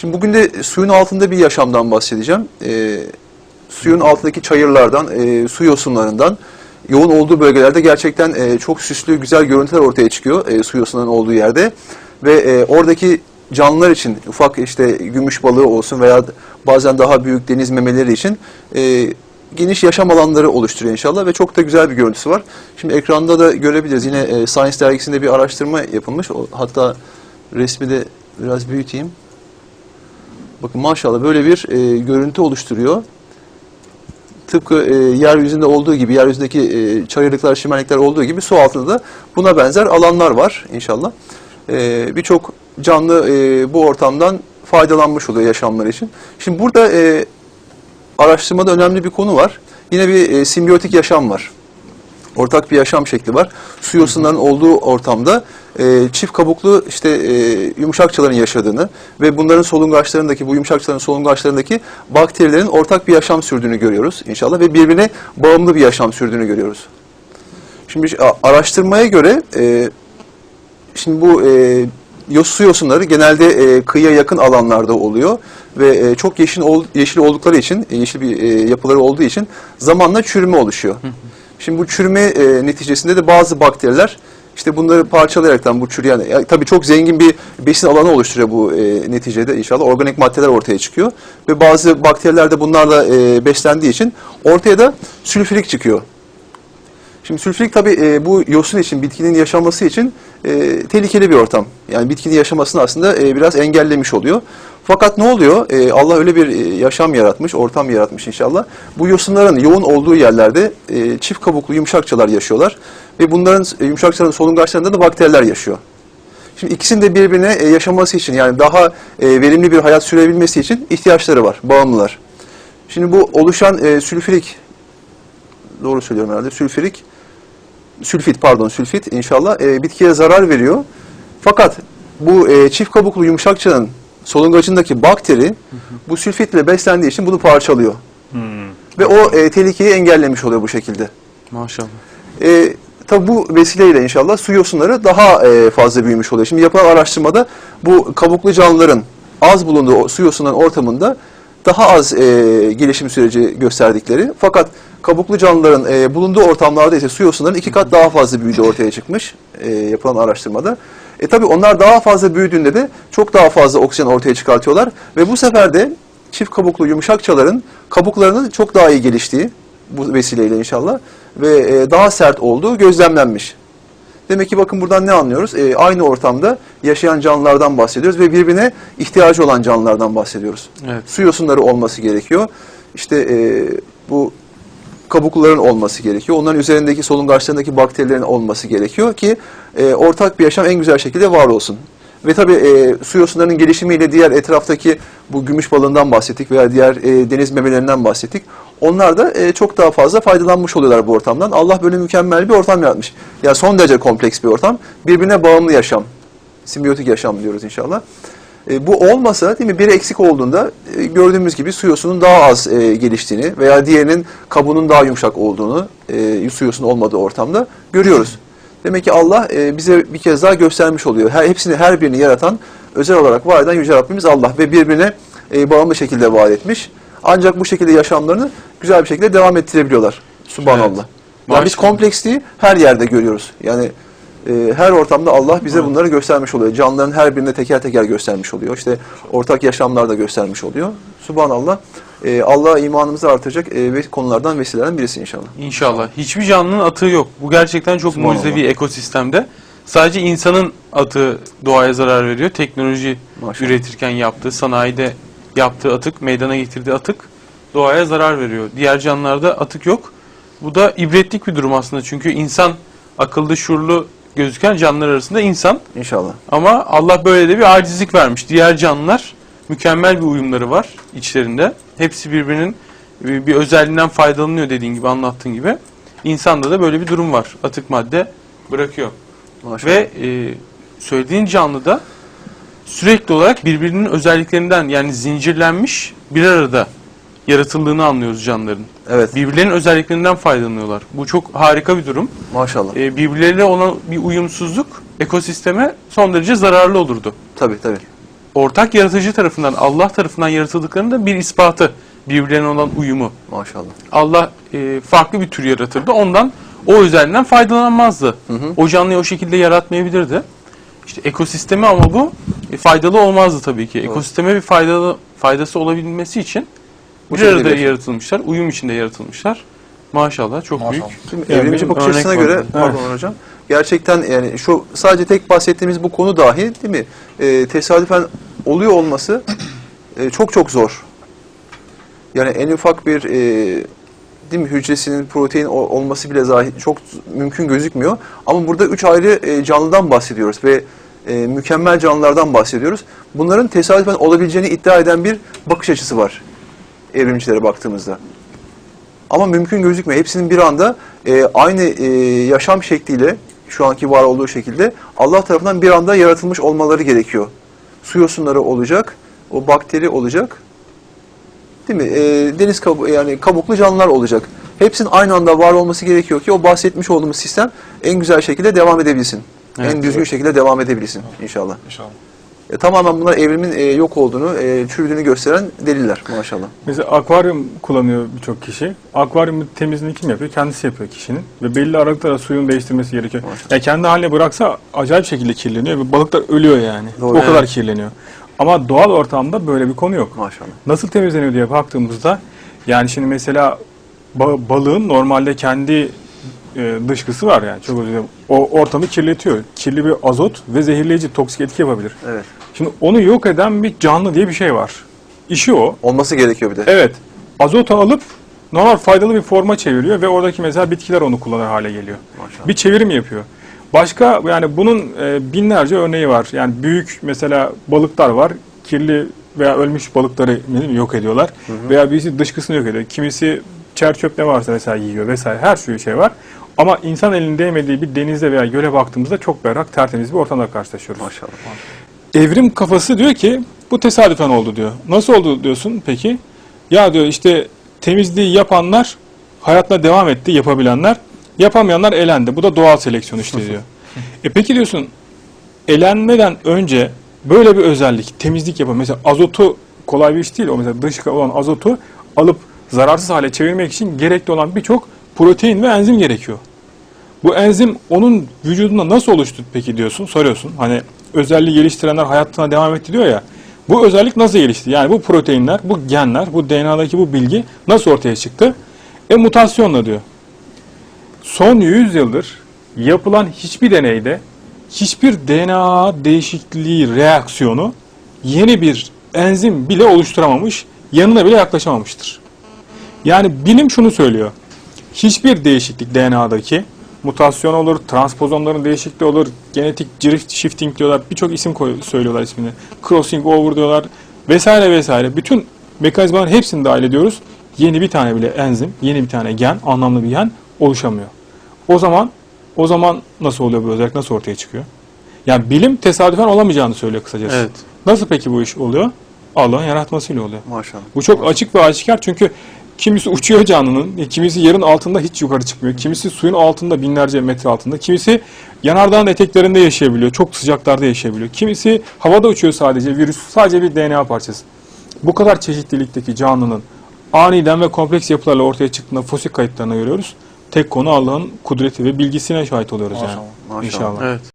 Şimdi bugün de suyun altında bir yaşamdan bahsedeceğim. Ee, suyun altındaki çayırlardan, e, su yosunlarından, yoğun olduğu bölgelerde gerçekten e, çok süslü, güzel görüntüler ortaya çıkıyor e, su yosunlarının olduğu yerde. Ve e, oradaki canlılar için, ufak işte gümüş balığı olsun veya bazen daha büyük deniz memeleri için e, geniş yaşam alanları oluşturuyor inşallah ve çok da güzel bir görüntüsü var. Şimdi ekranda da görebiliriz. Yine e, Science dergisinde bir araştırma yapılmış. O, hatta resmi de biraz büyüteyim. Bakın maşallah böyle bir e, görüntü oluşturuyor. Tıpkı e, yeryüzünde olduğu gibi, yeryüzündeki e, çayırlıklar, şimenlikler olduğu gibi su altında da buna benzer alanlar var inşallah. E, Birçok canlı e, bu ortamdan faydalanmış oluyor yaşamları için. Şimdi burada e, araştırmada önemli bir konu var. Yine bir e, simbiyotik yaşam var. Ortak bir yaşam şekli var. Su yosunlarının olduğu ortamda e, çift kabuklu işte e, yumuşakçaların yaşadığını ve bunların solungaçlarındaki bu yumuşakçaların solungaçlarındaki bakterilerin ortak bir yaşam sürdüğünü görüyoruz inşallah ve birbirine bağımlı bir yaşam sürdüğünü görüyoruz. Şimdi araştırmaya göre e, Şimdi bu e, su yosunları genelde e, kıyıya yakın alanlarda oluyor ve e, çok yeşil, ol, yeşil oldukları için, yeşil bir e, yapıları olduğu için zamanla çürüme oluşuyor. Şimdi bu çürüme e, neticesinde de bazı bakteriler işte bunları parçalayaraktan bu çürüyen, yani tabii çok zengin bir besin alanı oluşturuyor bu e, neticede inşallah. Organik maddeler ortaya çıkıyor ve bazı bakteriler de bunlarla e, beslendiği için ortaya da sülfürik çıkıyor. Şimdi sülfürik tabii e, bu yosun için, bitkinin yaşaması için e, tehlikeli bir ortam. Yani bitkinin yaşamasını aslında e, biraz engellemiş oluyor. Fakat ne oluyor? E, Allah öyle bir e, yaşam yaratmış, ortam yaratmış inşallah. Bu yosunların yoğun olduğu yerlerde e, çift kabuklu yumuşakçalar yaşıyorlar. Ve bunların e, yumuşakçaların solungaçlarında da bakteriler yaşıyor. Şimdi ikisinin de birbirine e, yaşaması için yani daha e, verimli bir hayat sürebilmesi için ihtiyaçları var, bağımlılar. Şimdi bu oluşan e, sülfürik, doğru söylüyorum herhalde, sülfürik, sülfit pardon sülfit inşallah e, bitkiye zarar veriyor. Fakat bu e, çift kabuklu yumuşakçanın solungacındaki bakteri bu sülfitle beslendiği için bunu parçalıyor. Ve o e, tehlikeyi engellemiş oluyor bu şekilde. Maşallah. E, tabi bu vesileyle inşallah su yosunları daha e, fazla büyümüş oluyor. Şimdi yapılan araştırmada bu kabuklu canlıların az bulunduğu su yosunların ortamında daha az e, gelişim süreci gösterdikleri fakat kabuklu canlıların e, bulunduğu ortamlarda ise su yosunların iki kat daha fazla büyüdüğü ortaya çıkmış e, yapılan araştırmada. E tabi onlar daha fazla büyüdüğünde de çok daha fazla oksijen ortaya çıkartıyorlar ve bu sefer de çift kabuklu yumuşakçaların kabuklarının çok daha iyi geliştiği bu vesileyle inşallah ve e, daha sert olduğu gözlemlenmiş. Demek ki bakın buradan ne anlıyoruz? E, aynı ortamda yaşayan canlılardan bahsediyoruz ve birbirine ihtiyacı olan canlılardan bahsediyoruz. Evet. Su yosunları olması gerekiyor. İşte e, bu kabukluların olması gerekiyor. Onların üzerindeki solungaçlarındaki bakterilerin olması gerekiyor ki e, ortak bir yaşam en güzel şekilde var olsun. Ve tabii e, su yosunlarının gelişimiyle diğer etraftaki bu gümüş balığından bahsettik veya diğer e, deniz memelerinden bahsettik. Onlar da e, çok daha fazla faydalanmış oluyorlar bu ortamdan. Allah böyle mükemmel bir ortam yaratmış. Yani son derece kompleks bir ortam. Birbirine bağımlı yaşam. Simbiyotik yaşam diyoruz inşallah. E, bu olmasa değil mi biri eksik olduğunda e, gördüğümüz gibi su yosunun daha az e, geliştiğini veya diğerinin kabuğunun daha yumuşak olduğunu e, su yosunun olmadığı ortamda görüyoruz. Demek ki Allah e, bize bir kez daha göstermiş oluyor. Her, hepsini her birini yaratan özel olarak var eden Yüce Rabbimiz Allah ve birbirine e, bağımlı şekilde var etmiş. Ancak bu şekilde yaşamlarını güzel bir şekilde devam ettirebiliyorlar. Subhanallah. Evet. Yani biz kompleksliği her yerde görüyoruz. Yani e, her ortamda Allah bize bunları göstermiş oluyor. Canlıların her birine teker teker göstermiş oluyor. İşte ortak yaşamlarda göstermiş oluyor. Subhanallah. E, Allah imanımızı artıracak e, ve konulardan vesilelerden birisi inşallah. İnşallah. Hiçbir canlının atığı yok. Bu gerçekten çok mucizevi ekosistemde. Sadece insanın atığı doğaya zarar veriyor. Teknoloji Maşallah. üretirken yaptığı, sanayide yaptığı atık, meydana getirdiği atık doğaya zarar veriyor. Diğer canlılarda atık yok. Bu da ibretlik bir durum aslında. Çünkü insan akıllı, şuurlu gözüken canlılar arasında insan. İnşallah. Ama Allah böyle de bir acizlik vermiş. Diğer canlılar mükemmel bir uyumları var içlerinde. Hepsi birbirinin bir özelliğinden faydalanıyor dediğin gibi anlattığın gibi. İnsanda da böyle bir durum var. Atık madde bırakıyor. Maşallah. Ve e, söylediğin canlıda sürekli olarak birbirinin özelliklerinden yani zincirlenmiş bir arada yaratıldığını anlıyoruz canlıların. evet. Birbirlerinin özelliklerinden faydalanıyorlar. Bu çok harika bir durum. Maşallah. E, birbirleriyle olan bir uyumsuzluk ekosisteme son derece zararlı olurdu. Tabii tabii. ortak yaratıcı tarafından, Allah tarafından yaratıldıklarının da bir ispatı. Birbirlerine olan uyumu. Maşallah. Allah e, farklı bir tür yaratırdı. Ondan o özelliğinden faydalanmazdı. O canlıyı o şekilde yaratmayabilirdi. İşte ekosistemi ama bu e, faydalı olmazdı tabii ki. Ekosisteme bir faydalı faydası olabilmesi için bir arada bir- yaratılmışlar, uyum içinde yaratılmışlar. Maşallah çok Maşallah. büyük. Yani evrimci bakış açısına göre, burada. pardon hocam, gerçekten yani şu sadece tek bahsettiğimiz bu konu dahi değil mi? E, tesadüfen oluyor olması e, çok çok zor. Yani en ufak bir e, değil mi hücresinin protein ol- olması bile zahi çok mümkün gözükmüyor. Ama burada üç ayrı e, canlıdan bahsediyoruz ve e, mükemmel canlılardan bahsediyoruz. Bunların tesadüfen olabileceğini iddia eden bir bakış açısı var evrimcilere baktığımızda. Ama mümkün gözükmüyor. Hepsinin bir anda e, aynı e, yaşam şekliyle şu anki var olduğu şekilde Allah tarafından bir anda yaratılmış olmaları gerekiyor. Su yosunları olacak, o bakteri olacak. Değil mi? E, deniz kabu yani kabuklu canlılar olacak. Hepsinin aynı anda var olması gerekiyor ki o bahsetmiş olduğumuz sistem en güzel şekilde devam edebilsin. Evet, en düzgün şekilde devam edebilsin inşallah. İnşallah. E, tamamen bunlar evrimin e, yok olduğunu, e, çürüdüğünü gösteren deliller maşallah. Mesela akvaryum kullanıyor birçok kişi. Akvaryumun temizliğini kim yapıyor? Kendisi yapıyor kişinin. Ve belli aralıklarla suyunu değiştirmesi gerekiyor. Maşallah. Ya kendi haline bıraksa acayip şekilde kirleniyor ve balıklar ölüyor yani. Doğru. O kadar Evet. kirleniyor. Ama doğal ortamda böyle bir konu yok. Maşallah. Nasıl temizleniyor diye baktığımızda yani şimdi mesela ba- balığın normalde kendi e, dışkısı var yani çok özür dilerim. O ortamı kirletiyor. Kirli bir azot ve zehirleyici toksik etki yapabilir. Evet. Şimdi onu yok eden bir canlı diye bir şey var. İşi o. Olması gerekiyor bir de. Evet. Azotu alıp normal faydalı bir forma çeviriyor ve oradaki mesela bitkiler onu kullanır hale geliyor. Maşallah. Bir çevirim yapıyor. Başka yani bunun e, binlerce örneği var. Yani büyük mesela balıklar var. Kirli veya ölmüş balıkları yok ediyorlar. Veya birisi dışkısını yok ediyor. Kimisi çer çöp ne varsa mesela yiyor vesaire. Her sürü şey var. Ama insan elinin değmediği bir denizde veya göle baktığımızda çok berrak, tertemiz bir ortamda karşılaşıyoruz. Maşallah. Evrim kafası diyor ki bu tesadüfen oldu diyor. Nasıl oldu diyorsun peki? Ya diyor işte temizliği yapanlar hayatına devam etti yapabilenler. Yapamayanlar elendi. Bu da doğal seleksiyon işte diyor. e peki diyorsun elenmeden önce böyle bir özellik temizlik yapın. Mesela azotu kolay bir iş değil. O mesela dışkı olan azotu alıp zararsız hale çevirmek için gerekli olan birçok protein ve enzim gerekiyor. Bu enzim onun vücudunda nasıl oluştu peki diyorsun, soruyorsun. Hani özelliği geliştirenler hayatına devam etti diyor ya. Bu özellik nasıl gelişti? Yani bu proteinler, bu genler, bu DNA'daki bu bilgi nasıl ortaya çıktı? E mutasyonla diyor. Son 100 yıldır yapılan hiçbir deneyde hiçbir DNA değişikliği reaksiyonu yeni bir enzim bile oluşturamamış, yanına bile yaklaşamamıştır. Yani bilim şunu söylüyor. Hiçbir değişiklik DNA'daki mutasyon olur, transpozonların değişikliği olur, genetik drift shifting diyorlar. Birçok isim koy, söylüyorlar ismini. Crossing over diyorlar vesaire vesaire. Bütün mekanizmaların hepsini dahil ediyoruz. Yeni bir tane bile enzim, yeni bir tane gen, anlamlı bir gen oluşamıyor. O zaman o zaman nasıl oluyor bu özellik? Nasıl ortaya çıkıyor? Yani bilim tesadüfen olamayacağını söylüyor kısacası. Evet. Nasıl peki bu iş oluyor? Allah'ın yaratmasıyla oluyor. Maşallah. Bu çok açık ve aşikar çünkü kimisi uçuyor canlının, e, kimisi yerin altında hiç yukarı çıkmıyor, kimisi suyun altında binlerce metre altında, kimisi yanardağın eteklerinde yaşayabiliyor, çok sıcaklarda yaşayabiliyor, kimisi havada uçuyor sadece, virüs sadece bir DNA parçası. Bu kadar çeşitlilikteki canlının aniden ve kompleks yapılarla ortaya çıktığında fosil kayıtlarına görüyoruz. Tek konu Allah'ın kudreti ve bilgisine şahit oluyoruz yani. Maşallah. İnşallah. Evet.